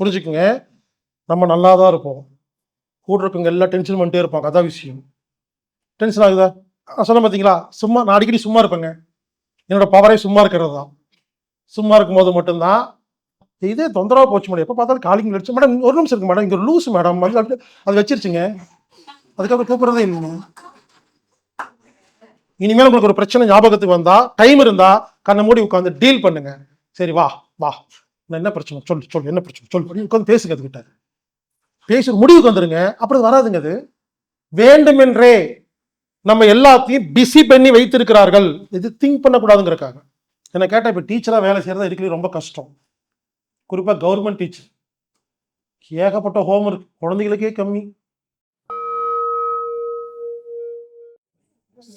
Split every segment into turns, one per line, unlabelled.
புரிஞ்சுக்குங்க. நம்ம நல்லா தான் இருப்போம். கூட இருக்கவங்க எல்லாம் டென்ஷன் பண்ணிட்டே இருப்பாங்க. அதான் விஷயம். டென்ஷன் ஆகுதா? சொன்ன பார்த்தீங்களா சும்மா நான் அடிக்கடி சும்மா இருப்பேங்க. என்னோட பவரே சும்மா இருக்கிறது தான். சும்மா இருக்கும்போது மட்டும்தான் இதே தொந்தரவாக போச்சு மேடம். எப்போ பார்த்தாலும் காலிங் அடிச்சு மேடம் ஒரு நிமிஷம் இருக்கு மேடம். இங்கே ஒரு லூஸ் மேடம். அது அது வச்சிருச்சுங்க. அதுக்கப்புறம் கூப்பிட்றதே இல்லைங்க. இனிமேல் உங்களுக்கு ஒரு பிரச்சனை ஞாபகத்துக்கு வந்தால் டைம் இருந்தால் கண்ணை மூடி உட்காந்து டீல் பண்ணுங்க. சரி வா வா. என்ன பிரச்சனை? சொல்லு சொல்லு என்ன பிரச்சனை? அப்படின்னு உட்காந்து பேசுங்க அதுக்கிட்ட பேசி முடிவுக்கு வந்துருங்க. அது வராதுங்க அது. வேண்டுமென்றே நம்ம எல்லாத்தையும் பிஸி பண்ணி வைத்திருக்கிறார்கள். இது திங்க் பண்ணக்கூடாதுங்கிறக்காக என்ன கேட்டால் இப்போ டீச்சராக வேலை செய்கிறதா இருக்கிறது ரொம்ப கஷ்டம். குறிப்பாக கவர்மெண்ட் டீச்சர் ஏகப்பட்ட ஹோம்ஒர்க் குழந்தைகளுக்கே கம்மி.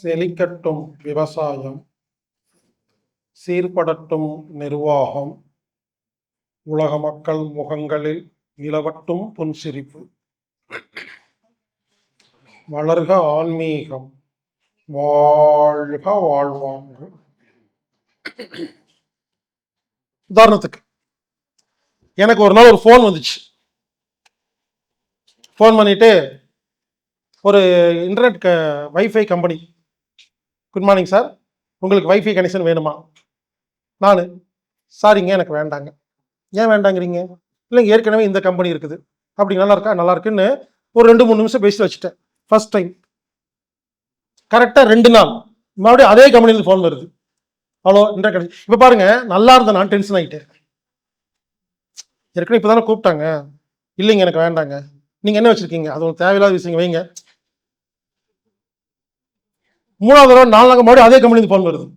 செழிக்கட்டும் விவசாயம். சீர்படட்டும் நிர்வாகம். உலக மக்கள் முகங்களில் நிலவட்டும் புன்சிரிப்பு. வளர்க ஆன்மீகம் வாழ்க வாழ்வாங்க. உதாரணத்துக்கு எனக்கு ஒரு நாள் ஒரு ஃபோன் வந்துச்சு. ஃபோன் பண்ணிட்டு ஒரு இன்டர்நெட் க wifi company good morning sir உங்களுக்கு வைஃபை கனெக்ஷன் வேணுமா? நான் சாரிங்க எனக்கு வேண்டாங்க. ஏன் வேண்டாங்கிறீங்க? இல்லைங்க ஏற்கனவே இந்த கம்பெனி இருக்குது. அப்படி நல்லா இருக்கா? நல்லா இருக்குன்னு ஒரு ரெண்டு மூணு நிமிஷம் பேசி வச்சுட்டேன். ஃபர்ஸ்ட் டைம் கரெக்டாக ரெண்டு நாள். மறுபடியும் அதே கம்பெனியில் ஃபோன் வருது. ஹலோ இன்டர் கிடைச்சி இப்போ பாருங்க நல்லா இருந்த நான் டென்ஷன் ஆகிட்டேன் ஏற்கனவே இப்போ தானே கூப்பிட்டாங்க. இல்லைங்க எனக்கு வேண்டாங்க. நீங்கள் என்ன வச்சுருக்கீங்க? அது உங்களுக்கு தேவையில்லாத விஷயங்க வைங்க. மூணாவது தடவை நாலு நாங்கள் மறுபடியும் அதே கம்பெனிலேருந்து ஃபோன் வருது.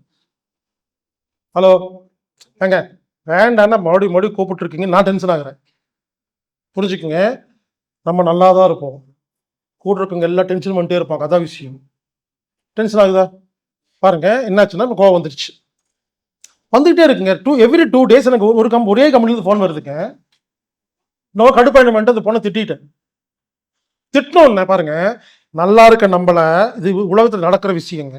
ஹலோ ஏங்க வேண்டாம்னா மறுபடியும் மறுபடியும் கூப்பிட்டுருக்கீங்க. நான் டென்ஷன் ஆகிறேன். புரிஞ்சுக்குங்க? நம்ம நல்லா தான் இருப்போம். கூட இருக்கவங்க எல்லாம் டென்ஷன் பண்ணிட்டே இருப்பாங்க. அதான் விஷயம். டென்ஷன் ஆகுதா? பாருங்க என்னாச்சுன்னா கோவம் வந்துடுச்சு வந்துகிட்டே இருக்குங்க. டூ எவ்ரி டூ டேஸ் எனக்கு ஒரு கம் ஒரே கம்பெனிலேருந்து ஃபோன் வருதுங்க. நான் கடுப்பாயிட்டு அந்த பொண்ணை திட்டிட்டேன். திட்டணும் பாருங்க நல்லா இருக்க நம்மளை இது உலகத்தில் நடக்கிற விஷயங்க.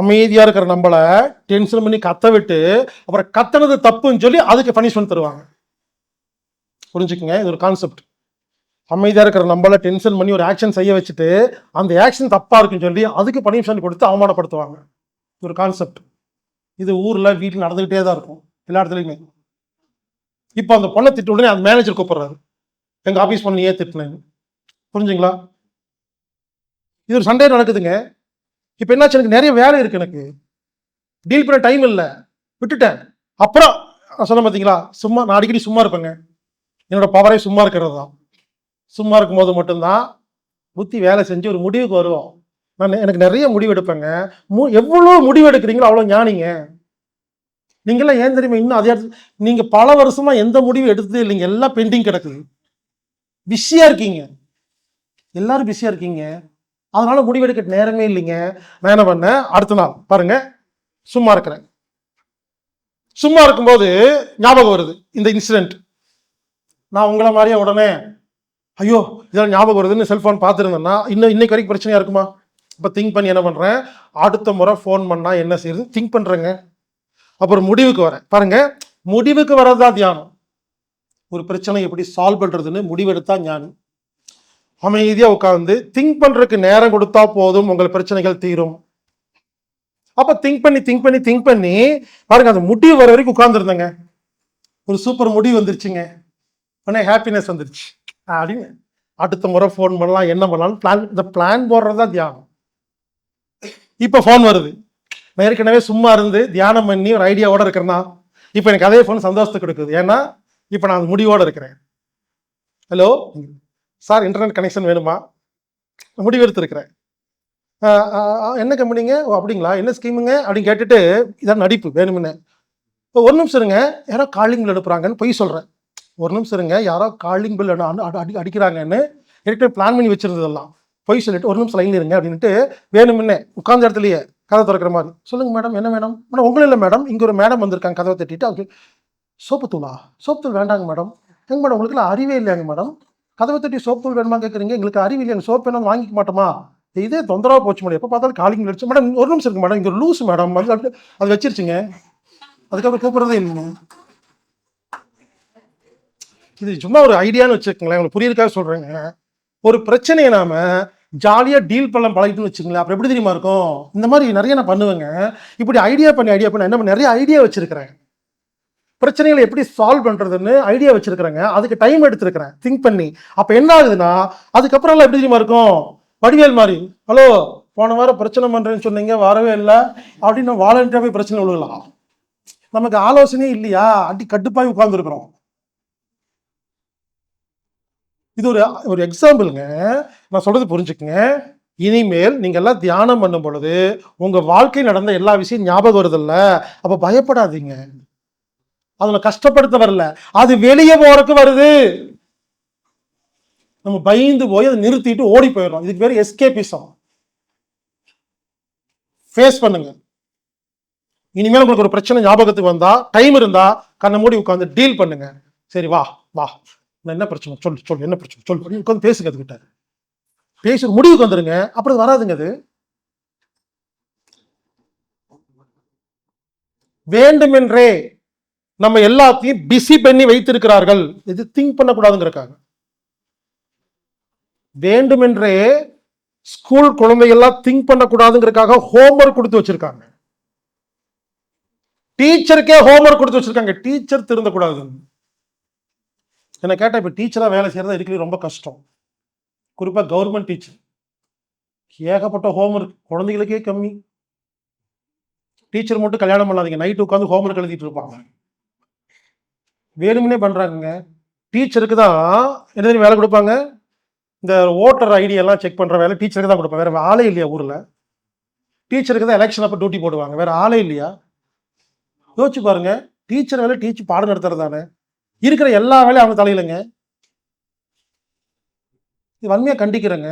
அமைதியாக இருக்கிற நம்மளை டென்ஷன் பண்ணி கத்த விட்டு அப்புறம் கத்தனது தப்புன்னு சொல்லி அதுக்கு பனிஷ்மெண்ட் தருவாங்க. புரிஞ்சுக்குங்க? இது ஒரு கான்செப்ட் அமைதியாக இருக்கிற நம்மளை டென்ஷன் பண்ணி ஒரு ஆக்ஷன் செய்ய வச்சுட்டு அந்த ஆக்ஷன் தப்பாக இருக்குன்னு சொல்லி அதுக்கு பனிஷ்மெண்ட் கொடுத்து அவமானப்படுத்துவாங்க. இது ஒரு கான்செப்ட் இது ஊரில் வீட்டில் நடந்துக்கிட்டே தான் இருக்கும். எல்லா இடத்துலையுமே. இப்போ அந்த பொண்ணை திட்ட உடனே அந்த மேனேஜர் கூப்பிட்றாரு. எங்கள் ஆஃபீஸ் பொண்ணு ஏன் திட்டினேன் புரிஞ்சுங்களா? இது ஒரு சண்டே நடக்குதுங்க. இப்போ என்னாச்சு? எனக்கு நிறைய வேலை இருக்குது எனக்கு. டீல் பண்ண டைம் இல்லை. விட்டுட்டேன். அப்புறம் நான் பார்த்தீங்களா சும்மா நான் அடிக்கடி சும்மா இருப்பேங்க. என்னோட பவரே சும்மா இருக்கிறது தான். சும்மா இருக்கும்போது மட்டும்தான் புத்தி வேலை செஞ்சு ஒரு முடிவுக்கு வருவோம். நான் எனக்கு நிறைய முடிவு எடுப்பேங்க. மு எவ்வளோ முடிவு எடுக்கிறீங்களோ அவ்வளோ ஞானிங்க. நீங்களாம் ஏன் தெரியுமா இன்னும் அதே இடத்துல நீங்கள் பல வருஷமாக எந்த முடிவு எடுத்ததே இல்லைங்க. எல்லாம் பெண்டிங் கிடக்குது. பிஸியாக இருக்கீங்க. எல்லாரும் பிஸியாக இருக்கீங்க. அதனால முடிவெடுக்க நேரமே இல்லைங்க. நான் என்ன பண்ணேன்? அடுத்த நாள் பாருங்க. சும்மா இருக்கிறேன். சும்மா இருக்கும்போது ஞாபகம் வருது இந்த இன்சிடென்ட் நான் உங்களை மாதிரியே உடனே ஐயோ இதெல்லாம் ஞாபகம் வருதுன்னு செல்ஃபோன் பார்த்துருந்தேன்னா இன்னும் இன்னைக்கு வரைக்கும் பிரச்சனையா இருக்குமா? இப்போ திங்க் பண்ணி என்ன பண்ணுறேன் அடுத்த முறை ஃபோன் பண்ணால் என்ன செய்யுது திங்க் பண்ணுறேங்க அப்புறம் முடிவுக்கு வரேன். பாருங்க முடிவுக்கு வர்றது தான் தியானம். ஒரு பிரச்சனை எப்படி சால்வ் பண்ணுறதுன்னு முடிவெடுத்தா ஞானம் அமைதியாக உட்காந்து திங்க் பண்ணுறதுக்கு நேரம் கொடுத்தா போதும் உங்கள் பிரச்சனைகள் தீரும். அப்போ திங்க் பண்ணி திங்க் பண்ணி திங்க் பண்ணி பாருங்க அந்த முடிவு வர வரைக்கும் உட்காந்துருந்தேங்க ஒரு சூப்பர் முடிவு வந்துருச்சுங்க. உடனே ஹாப்பினஸ் வந்துருச்சு. அப்படின்னு அடுத்த முறை ஃபோன் பண்ணலாம் என்ன பண்ணலாம் பிளான் இந்த பிளான் போடுறது தான் தியானம். இப்போ ஃபோன் வருது. நான் ஏற்கனவே சும்மா இருந்து தியானம் பண்ணி ஒரு ஐடியாவோட இருக்கிறேன்னா இப்போ எனக்கு அதே ஃபோன் சந்தோஷத்தை கொடுக்குது. ஏன்னா இப்போ நான் அந்த முடிவோடு இருக்கிறேன். ஹலோ சார் இன்டர்நெட் கனெக்ஷன் வேணுமா? முடிவெடுத்திருக்கிறேன். என்ன கம்பெனிங்க ஓ அப்படிங்களா? என்ன ஸ்கீமுங்க அப்படின்னு கேட்டுட்டு இதான் நடிப்பு வேணுமுன்னு இப்போ ஒரு நிமிஷம் இருங்க. யாரோ காலிங் பில் எடுப்புறாங்கன்னு பொய் சொல்கிறேன் ஒரு நிமிஷம் இருங்க. யாரோ காலிங் பில் அடி அடிக்கிறாங்கன்னு ஏற்கனவே பிளான் பண்ணி வச்சிருந்ததெல்லாம். பொய் சொல்லிட்டு ஒரு நிமிஷம் லைன்ல இருங்க அப்படின்ட்டு வேணுமுன்னே உட்கார்ந்த இடத்துலையே கதை திறக்கிற மாதிரி. சொல்லுங்கள் மேடம் என்ன மேடம் மேடம் உங்களும் இல்லை மேடம் இங்கே ஒரு மேடம் வந்திருக்காங்க கதவை தட்டிட்டு. அவங்க சோப்பு தூளா? சோப்பு தூள் வேண்டாங்க மேடம் எங்க மேடம் உங்களுக்குலாம் அறிவே இல்லையாங்க மேடம் கதவை தட்டி சோப்பு தூள் வேணுமா கேட்குறீங்க எங்களுக்கு அறிவு இல்லையாங்க சோப் வேணும் வாங்கிக்க மாட்டோமா? இதே தொந்தரவாக போச்சு மேடம். எப்போ பார்த்தாலும் காலிங் அடிச்சு மேடம் ஒரு நிமிஷம் இருக்கு மேடம். இங்கே ஒரு லூஸ் மேடம். அது அது வச்சிருச்சுங்க. அதுக்கப்புறம் கூப்பிட்றதே இல்லைங்க. இது சும்மா ஒரு ஐடியான்னு வச்சுக்கோங்களேன். உங்களுக்கு புரியிருக்காக சொல்கிறேங்க ஒரு பிரச்சனையை நாம ஜாலியாக டீல் பண்ண பழகிட்டுன்னு வச்சுக்கோங்களேன். அப்புறம் எப்படி தெரியுமா இருக்கும்? இந்த மாதிரி நிறைய நான் பண்ணுவேங்க. இப்படி ஐடியா பண்ணி ஐடியா பண்ண என்ன நிறைய ஐடியா வச்சுருக்கிறேன். பிரச்சனைகளை எப்படி சால்வ் பண்ணுறதுன்னு ஐடியா வச்சிருக்கிறேங்க. அதுக்கு டைம் எடுத்துருக்கிறேன். திங்க் பண்ணி. அப்போ என்ன ஆகுதுன்னா அதுக்கப்புறம் எல்லாம் எப்படி தெரியுமா இருக்கும்? வடிவேல் மாதிரி ஹலோ போன வாரம் பிரச்சனை பண்ணுறேன்னு சொன்னீங்க வரவே இல்லை. அப்படின்னு வாலண்டியாக போய் பிரச்சனை விழுகலாம் நமக்கு ஆலோசனையே இல்லையா? அடி கட்டுப்பாய் உட்கார்ந்துருக்குறோம். இது ஒரு ஒரு எக்ஸாம்பிளுங்க நான் சொல்கிறது புரிஞ்சுக்கங்க. இனிமேல் நீங்கள் எல்லாம் தியானம் பண்ணும் பொழுது உங்கள் வாழ்க்கை நடந்த எல்லா விஷயம் ஞாபகம் வருதில்ல. அப்போ பயப்படாதீங்க. அதில் கஷ்டப்படுத்த வரல. அது வெளியே போறதுக்கு வருது. நம்ம பயந்து போய் அதை நிறுத்திட்டு ஓடி போயிடுறோம். இதுக்கு பேர் எஸ்கேபிசம் ஃபேஸ் பண்ணுங்க. இனிமேல் உங்களுக்கு ஒரு பிரச்சனை ஞாபகத்துக்கு வந்தா டைம் இருந்தா கண்ணை மூடி உட்காந்து டீல் பண்ணுங்க. சரி வா வா. நான் என்ன பிரச்சனை? சொல்லு சொல்லு என்ன பிரச்சனை? சொல்லு. உட்காந்து பேசுங்க அதுக்கிட்ட பேசி முடிவுக்கு வந்துருங்க. அப்புறம் வராதுங்க அது. வேண்டுமென்றே நம்ம எல்லாத்தையும் பிஸி பண்ணி வைத்திருக்கிறார்கள். இது திங்க் பண்ணக்கூடாதுங்கிறக்காங்க வேண்டுமென்றே ஸ்கூல் குழந்தைகள்லாம் திங்க் பண்ணக்கூடாதுங்கிறதுக்காக ஹோம்ஒர்க் கொடுத்து வச்சிருக்காங்க. டீச்சருக்கே ஹோம்ஒர்க் கொடுத்து வச்சிருக்காங்க. டீச்சர் திருந்தக்கூடாது. என்ன கேட்டா இப்ப டீச்சரா வேலை செய்யறதா இருக்கிறது ரொம்ப கஷ்டம். குறிப்பா கவர்மெண்ட் டீச்சர் ஏகப்பட்ட ஹோம்ஒர்க் குழந்தைகளுக்கே கம்மி. டீச்சர் மட்டும் கல்யாணம் பண்ணாதீங்க. நைட்டு உட்காந்து ஹோம்ஒர்க் எழுதிட்டு இருப்பாங்க. வேணும்னே பண்ணுறாங்கங்க டீச்சருக்கு தான் என்ன வேலை கொடுப்பாங்க? இந்த ஓட்டர் ஐடியெல்லாம் செக் பண்ணுற வேலை டீச்சருக்கு தான் கொடுப்பாங்க. வேறு ஆளே இல்லையா ஊரில்? டீச்சருக்கு தான் எலெக்ஷன் அப்போ டியூட்டி போடுவாங்க. வேறு ஆளே இல்லையா? யோசிச்சு பாருங்க. டீச்சர் வேலை டீச்சர் பாடம் நடத்துறது தானே. இருக்கிற எல்லா வேலையும் அவங்க தலையிலங்க. இது வன்மையாக கண்டிக்கிறேங்க.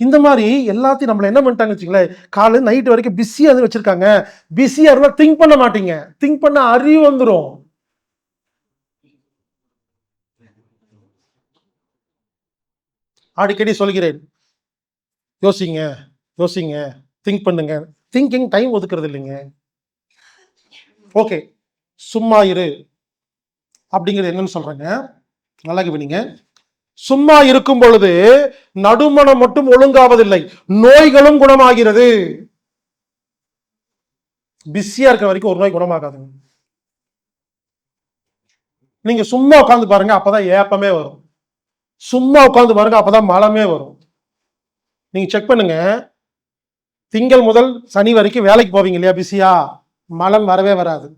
இந்த மாதிரி எல்லாத்தையும் நம்மளை என்ன பண்ணிட்டாங்க வச்சுங்களேன் காலையில் நைட் வரைக்கும் பிஸியாக வந்து வச்சுருக்காங்க. பிஸியாக இருந்தால் திங்க் பண்ண மாட்டீங்க. திங்க் பண்ண அறிவு வந்துடும் அடிக்கடி சொல்கிறேன் யோசிங்க யோசிங்க திங்க் பண்ணுங்க. திங்கிங் டைம் ஒதுக்குறது இல்லைங்க. ஓகே சும்மா இரு. அப்படிங்கிறது என்னன்னு சொல்கிறேங்க நல்லா கவனிங்க சும்மா இருக்கும் பொழுது நடுமணம் மட்டும் ஒழுங்காவதில்லை. நோய்களும் குணமாகிறது. பிஸியா இருக்கிற வரைக்கும் ஒரு நோய் குணமாகாதுங்க. நீங்க சும்மா உட்காந்து பாருங்க அப்பதான் ஏப்பமே வரும். சும்மா உட்காந்து பாருங்க அப்பதான் மலமே வரும். நீங்க செக் பண்ணுங்க. திங்கள் முதல் சனி வரைக்கும் வேலைக்கு போவீங்க இல்லையா பிஸியா மலம் வரவே வராது.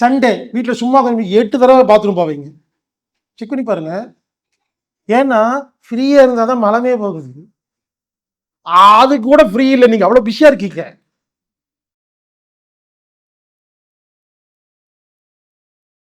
சண்டே வீட்டில் சும்மா கொஞ்சம் எட்டு தடவை பாத்ரூம் போவீங்க. செக் பண்ணி பாருங்க. ஏன்னா ஃப்ரீயாக இருந்தால் தான் மலமே போகுது. அது கூட ஃப்ரீ இல்லை. நீங்கள் அவ்வளோ பிஸியாக இருக்கீங்க.